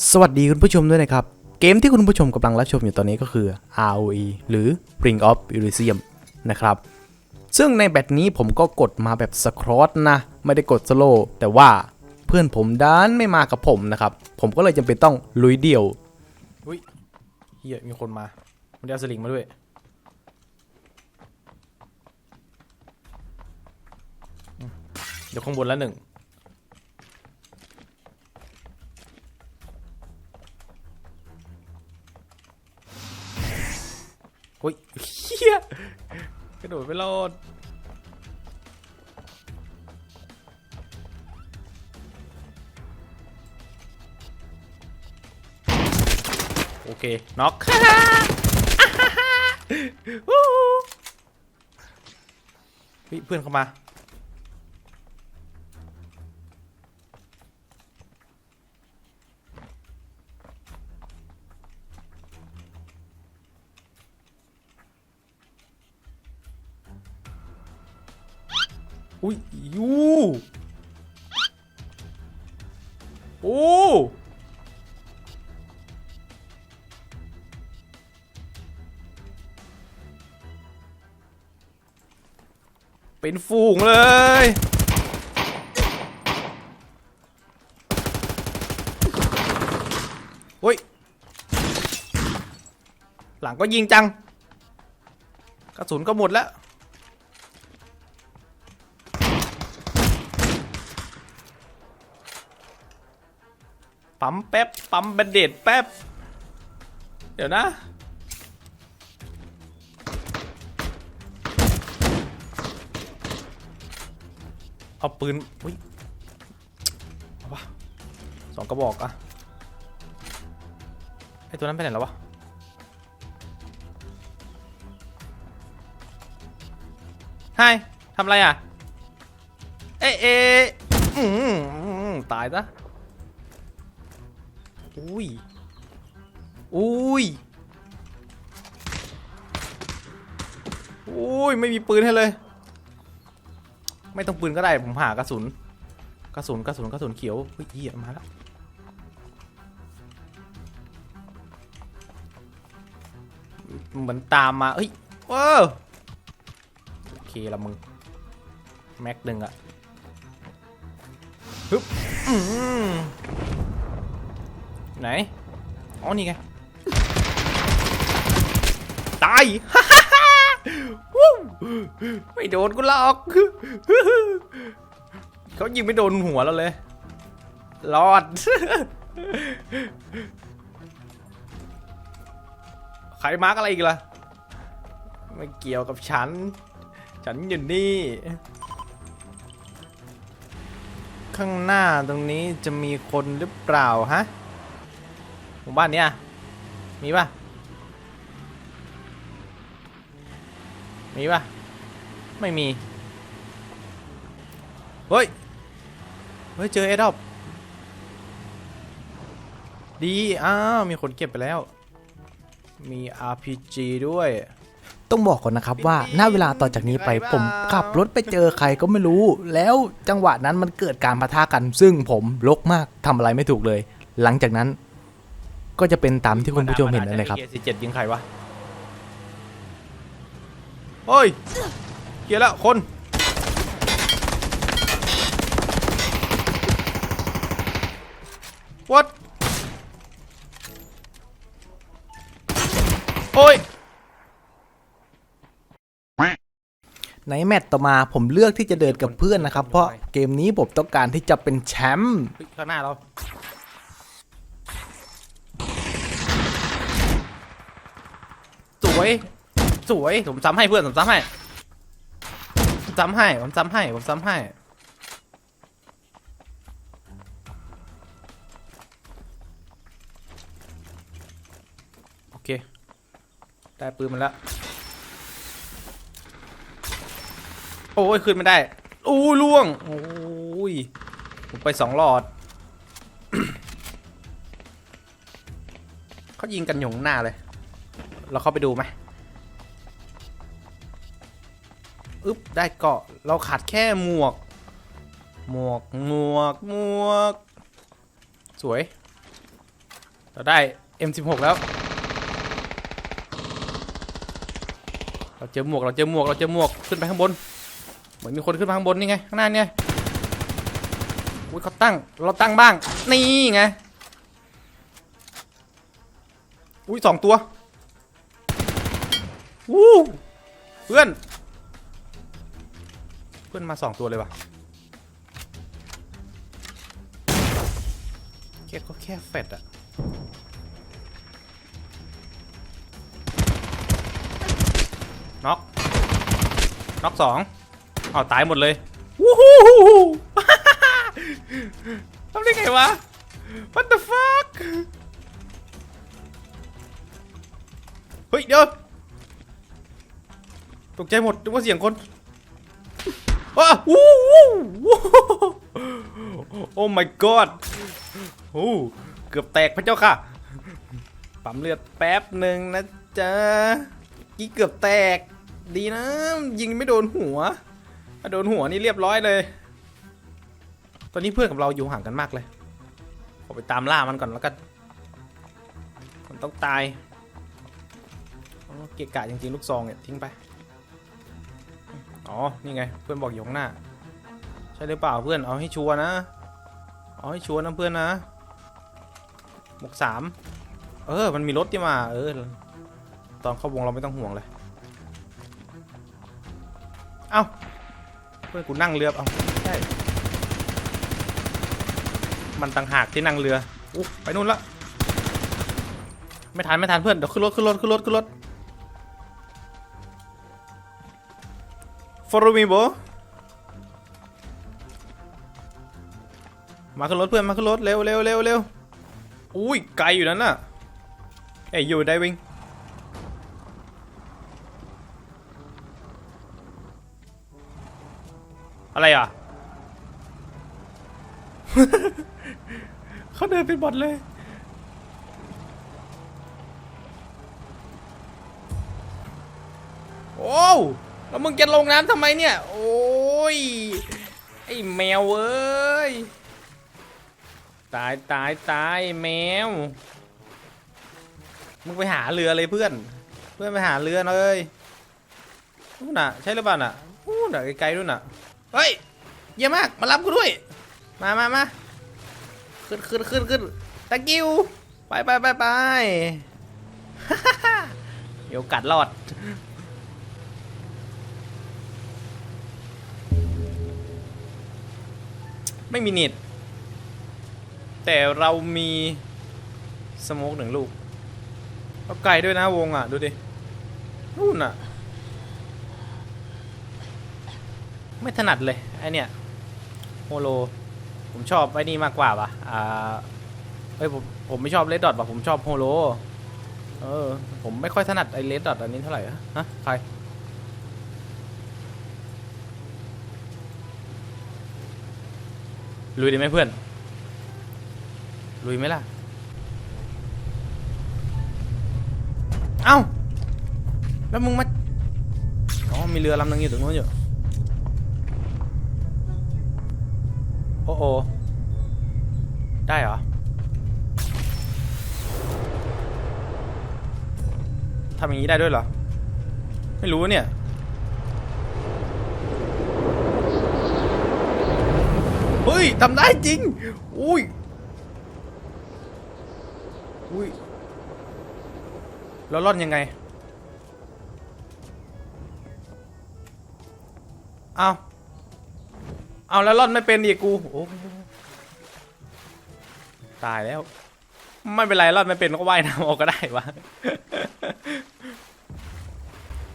สวัสดีคุณผู้ชมด้วยนะครับ เกมที่คุณผู้ชมกำลังรับชมอยู่ตอนนี้ก็คือ ROE หรือ Ring of Elysium นะครับ ซึ่งในแบตนี้ผมก็กดมาแบบสครอตนะ ไม่ได้กดสโลว์แต่ว่าเพื่อนผมดันไม่มากับผมนะครับ ผมก็เลยจำเป็นต้องลุยเดี่ยวอุ้ยเฮียมีคนมา มันได้เอาสลิงมาด้วย เดี๋ยวข้างบนละหนึ่ง โอ้ยเฮียกระโดดไปรอดโอเคน็อกฮ่าฮ่าฮ้ยเพื่อนเข้ามา อุ้ยยูโอ้เป็นฝูงเลยเฮ้ย หลังก็ยิงจัง กระสุนก็หมดแล้ว ปั๊มแป๊บ ปั๊มแบนเดดแป๊บ เดี๋ยวนะ เอาปืนอุ้ยเอาวะสองกระบอกอะไอตัวนั้นไปไหนแล้ววะไฮทำอะไรอะ เอะเอะตายซะ อุ้ย อุ้ย อุ้ย ไม่มีปืนให้เลย ไม่ต้องปืนก็ได้ ผมหากระสุน กระสุน กระสุน กระสุนเขียวเฮ้ยเหี้ยมาแล้วเหมือนตามมา เฮ้ยว้โอเคละมึง แม็กหนึ่งอะฮึบ ไหน อ๋อ นี่ไง ตาย วู้ไม่โดนกูหรอกเขายิงไม่โดนหัวเราเลย รอด ใครมาร์กอะไรอีกล่ะ ไม่เกี่ยวกับฉัน ฉันอยู่นี่ ข้างหน้าตรงนี้จะมีคนหรือเปล่าฮะ หมู่บ้านเนี้ยมีป่ะมีป่ะไม่มี เฮ้ย เฮ้ย เจอเอดอปดี อ้าว มีคนเก็บไปแล้ว มี RPG ด้วยต้องบอกก่อนนะครับว่าณเวลาต่อจากนี้ไปผมขับรถไปเจอใครก็ไม่รู้ แล้วจังหวะนั้นมันเกิดการปะทะกัน ซึ่งผมลกมากทำอะไรไม่ถูกเลย หลังจากนั้น ก็จะเป็นตามที่คุณผู้ชมเห็นนั่นเลยครับเกียร์สิเจ็ดยิงใครวะเฮ้ยเกียร์แล้วคนวัดโอ้ย ในแมตต์ต่อมาผมเลือกที่จะเดินกับเพื่อนนะครับ เพราะเกมนี้ผมต้องการที่จะเป็นแชมป์ เฮ้ยข้างหน้าเรา วยสวยผมซ้ำให้เพื่อนผมซ้ำให้ผมซ้ำให้ผมซ้ำให้ผมซ้ำให้โอเคได้ปืนมันแล้วโอ้ยขึ้นไม่ได้อู้ล่วงโอ้ยผมไปสองหลอดเขายิงกันอยู่ข้างหน้าเลย เราเข้าไปดูไหมอึ๊บได้เกาะเราขาดแค่หมวก หมวกหมวกหมวก สวย เราได้ M16 แล้ว เราเจอหมวกเราเจอหมวกเราเจอหมวกขึ้นไปข้างบน เหมือนมีคนขึ้นมาข้างบนนี่ไงข้างหน้าเนี่ยอุ้ยเขาตั้งเราตั้งบ้าง นี่ไง อุ้ยสองตัว วู้เพื่อน เพื่อนมาสองตัวเลยว่ะแค่ก็แค่แฟดอะน็อกน็อกสองเอาตายหมดเลยวู้ฮู้ฮู้ฮู้ทำได้ไงวะ What the fuck เฮ้ยเดี๋ยว ตกใจหมดนึกว่าเสียงคนว้าวู้วู้วู้โอ้ my god โอ้เกือบแตกพระเจ้าค่ะ ปั๊มเลือดแป๊บหนึ่งนะจ๊ะกี้เกือบแตก ดีนะ ยิงไม่โดนหัวถ้าโดนหัวนี่เรียบร้อยเลย ตอนนี้เพื่อนกับเราอยู่ห่างกันมากเลยขอไปตามล่ามันก่อนแล้วกัน มันต้องตายเกะกะจริงๆลูกซองเนี่ยทิ้งไป อ๋อ นี่ไง เพื่อนบอกยงหน้า ใช่หรือเปล่าเพื่อน เอาให้ชัวร์นะ เอาให้ชัวร์นะเพื่อนนะหมกสาม เออ มันมีรถที่มา เออ ตอนเข้าวงเราไม่ต้องห่วงเลย เอ้า เพื่อนกูนั่งเรือ เอาใช่มันต่างหากที่นั่งเรืออู้ไปนู่นละ ไม่ทันไม่ทันเพื่อน เดี๋ยวขึ้นรถขึ้นรถขึ้นรถขึ้นรถ follow me bro มาขึ้นรถเพื่อนมาขึ้นรถเร็วเร็วเร็วเร็วอุ้ยไกลอยู่นั้นน่ะเอ้ยอยู่ได้วิ่งอะไรอะ เขาเดินเป็นบอทเลย โอ้ แล้วมึงจะลงน้ำทำไมเนี่ย โอ้ย ไอ้แมวเอ้ย ตายตายตายแมว มึงไปหาเรือเลยเพื่อน เพื่อนไปหาเรือเลยนู่นน่ะ ใช่หรือเปล่าน่ะนู่นน่ะไกลๆนู่นน่ะ เฮ้ย เยี่ยมมาก มารับกูด้วย มามามาขึ้นขึ้นขึ้นขึ้นตะกิ้วไปไปไปไปเดี๋ยวกัดรอด ไม่มีเน็ตแต่เรามีสโมกหนึ่งลูกเอาไกลด้วยนะวงอะ ดูดิ นู่นอะ ไม่ถนัดเลยไอเนี่ยโฮโล ผมชอบไอ้นี่มากกว่าป่ะ อ่าเฮ้ยผมผมไม่ชอบเลดดอทป่ะ ผมชอบโฮโล เออ ผมไม่ค่อยถนัดไอเลดดอทอันนี้เท่าไหร่ฮะใคร ลุยดีไหมเพื่อน ลุยไหมล่ะ เอ้า แล้วมึงมา อ๋อ มีเรือลำนึงอยู่ตรงนู้นอยู่ โอ้โอได้เหรอ ทำอย่างนี้ได้ด้วยเหรอ ไม่รู้เนี่ย เฮ้ยทำได้จริง อุ้ย อุ้ย แล้วรอนยังไง เอาเอาแล้วรอนไม่เป็นอีกกู โอ้ตายแล้ว ไม่เป็นไรรอนไม่เป็นก็ว่ายน้ำออกก็ได้วะ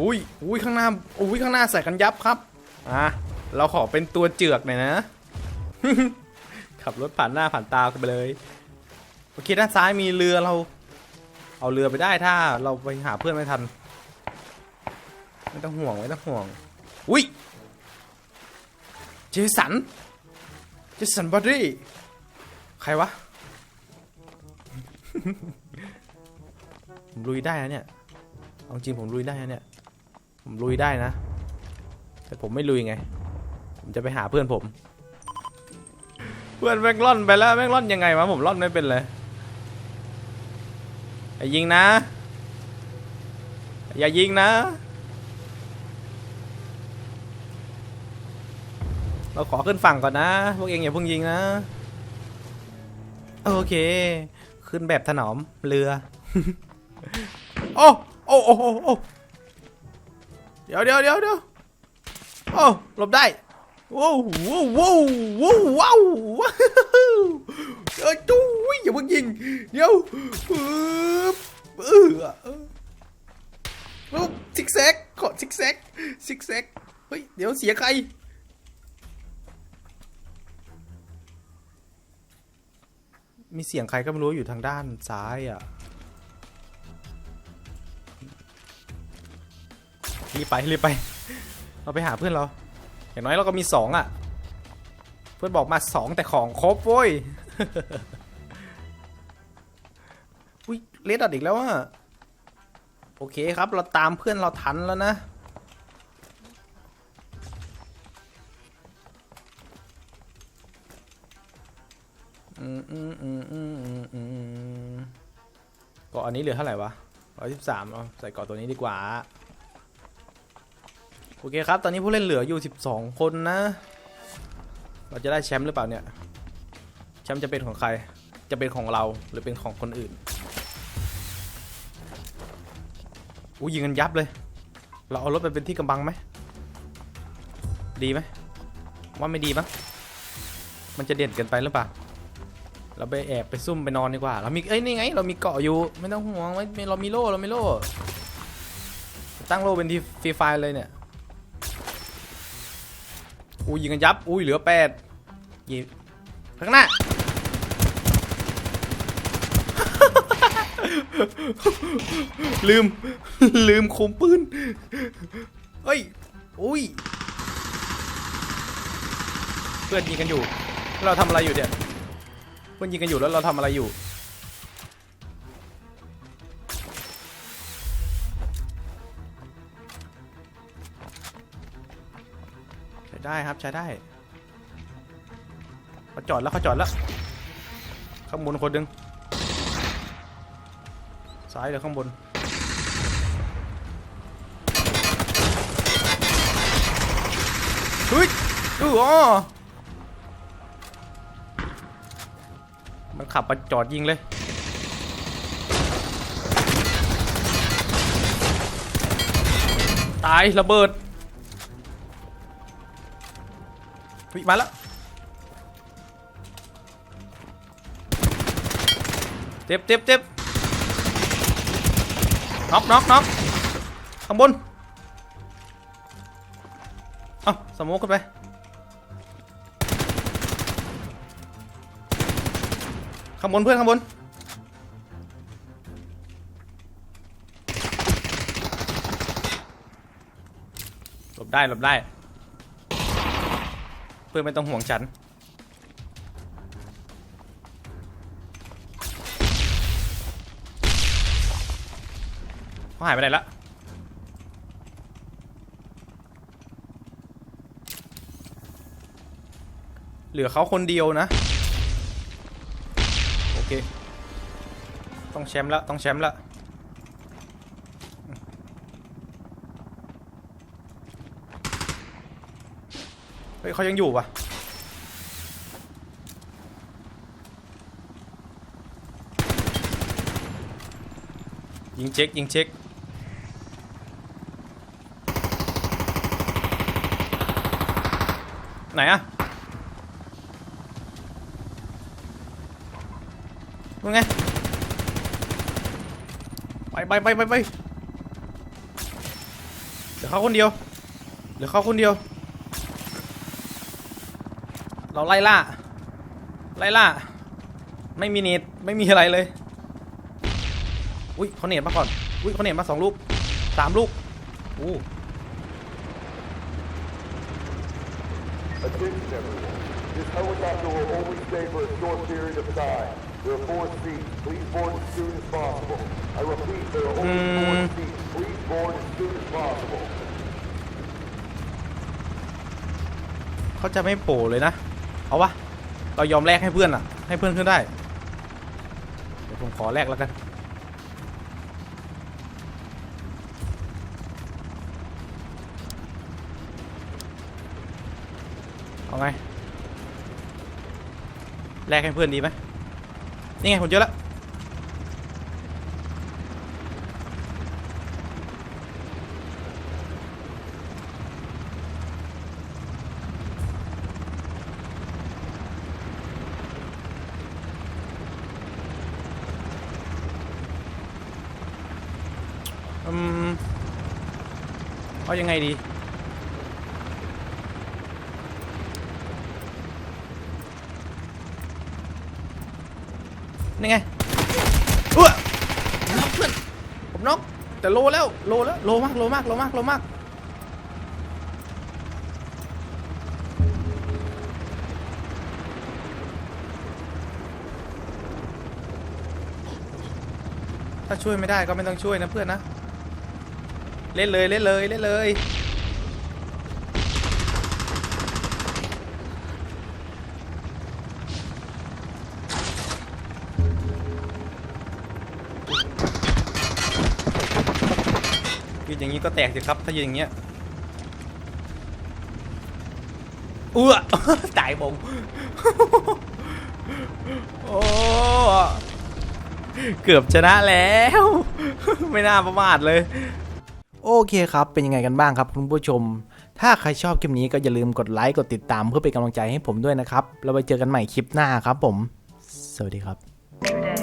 อุ้ยอุ้ยข้างหน้าอุ้ยข้างหน้าใส่กันยับครับ อะ เราขอเป็นตัวเจือกหน่อยนะ ขับรถผ่านหน้าผ่านตาไปเลยโอเคด้านซ้ายมีเรือเรา เอาเรือไปได้ถ้าเราไปหาเพื่อนไม่ทัน ไม่ต้องห่วงไม่ต้องห่วงอุ้ยเจสันเจสันบอดี้ใครวะผมลุยได้นะเนี่ยเอาจริงผมลุยได้นะเนี่ยผมลุยได้นะ แต่ผมไม่ลุยไง ผมจะไปหาเพื่อนผม พื่อนแม่งล่อนไปแล้วแม่งล่อนยังไงวะผมล่อนไม่เป็นเลยอย่ายิงนะ อย่ายิงนะ เราขอขึ้นฝั่งก่อนนะ พวกเองอย่าเพิ่งยิงนะ โอเค ขึ้นแบบถนอมเรือ โอ้โอ้โอ้โอ้เดี๋ยวเดี๋ยวเดี๋ยวเดี๋ยวโอ้หลบได้ ว้าวว้าวว้าวว้าวว้าวว้าวเออจู้ยอย่าเพิ่งยิงเดี๋ยวปึ๊บเออเออปึ๊บซิกแซกขอซิกแซกซิกแซกเฮ้ยเดี๋ยวเสียใครมีเสียงใครก็ไม่รู้อยู่ทางด้านซ้ายอะรีบไปรีบไป เราไปหาเพื่อนเรา อย่างน้อยเราก็มีสองอะ เพื่อนบอกมาสองแต่ของครบเว้ย อุ้ยเลดดอทอีกแล้วอะ โอเคครับเราตามเพื่อนเราทันแล้วนะ อืมอืมอืมอืมอืมก็อันนี้เหลือเท่าไหร่วะร้อยสิบสามเอาใส่กาะตัวนี้ดีกว่า โอเคครับ ตอนนี้ผู้เล่นเหลืออยู่ 12 คนนะ เราจะได้แชมป์หรือเปล่าเนี่ย แชมป์จะเป็นของใคร จะเป็นของเราหรือเป็นของคนอื่นอู้ยิงกันยับเลย เราเอารถไปเป็นที่กำบังไหม ดีไหม ว่าไม่ดีมั้งมันจะเด่นเกินไปหรือเปล่า เราไปแอบไปซุ่มไปนอนดีกว่า เรามี เอ้ย นี่ไง เรามีเกาะอยู่ ไม่ต้องห่วงไว้เรามีโล่ เรามีโล่ ตั้งโล่เป็นที่ฟรีไฟล์เลยเนี่ย อุ้ยยิงกันยับ อุ้ยเหลือแปดยิงข้างหน้า ลืม ลืมคุมปืนเฮ้ย อุ้ย เพื่อนยิงกันอยู่ เราทำอะไรอยู่เนี่ย เพื่อนยิงกันอยู่แล้วเราทำอะไรอยู่ ได้ครับใช้ได้เขาจอดแล้วเขาจอดแล้ว ข้างบนคนหนึ่งซ้ายหรือข้างบน เฮ้ยอืออ๋อมันขับมาจอดยิงเลยตายระเบิด มาแล้วเจ็บเจ็บเจ็บน็อกน็อกน็อกข้างบน เอ้าสโมกขึ้นไป ข้างบนเพื่อนข้างบน หลบได้ หลบได้ พื่อนไม่ต้องห่วงฉัน เขาหายไปไหนละ เหลือเขาคนเดียวนะ โอเค ต้องแชมป์ล้วต้องแชมป์ล้ว เขายังอยู่ปะยิงเช็คยิงเช็คไหนอะมึงไง ไปไปไปไปไปเหลือเขาคนเดียวเหลือเขาคนเดียว เราไล่ล่า ไล่ล่า ไม่มีเน็ตไม่มีอะไรเลย อุ้ยเขาเน็ตมาก่อน อุ้ยเขาเน็ตมาสองลูกสามลูกอู้ Attention everyone. This helicopter will only stay for a short period of time. There are four seats. Please board as soon as possible. I repeat, there are only four seats. Please board as soon as possible. เขาจะไม่โผล่เลยนะ เอาวะ เรายอมแลกให้เพื่อนอะ ให้เพื่อนขึ้นได้ เดี๋ยวผมขอแลกแล้วกัน เอาไง แลกให้เพื่อนดีไหมนี่ไงผมเจอแล้ว อืมเอายังไงดี นี่ไงเอ้อน็อกเพื่อนผมน็อกแต่โลแล้ว โลแล้ว โลมาก โลมาก โลมาก โลมาก ถ้าช่วยไม่ได้ก็ไม่ต้องช่วยนะเพื่อนนะ เล่นเลยเล่นเลยเล่นเลยยืนอย่างนี้ก็แตกสิครับถ้ายืนอย่างเงี้ยเอื้อตายผมโอ้เกือบชนะแล้ว ไม่น่าประมาทเลย โอเคครับ เป็นยังไงกันบ้างครับคุณผู้ชม ถ้าใครชอบคลิปนี้ก็อย่าลืมกดไลค์กดติดตามเพื่อเป็นกำลังใจให้ผมด้วยนะครับ แล้วไปเจอกันใหม่คลิปหน้าครับผม สวัสดีครับ Today.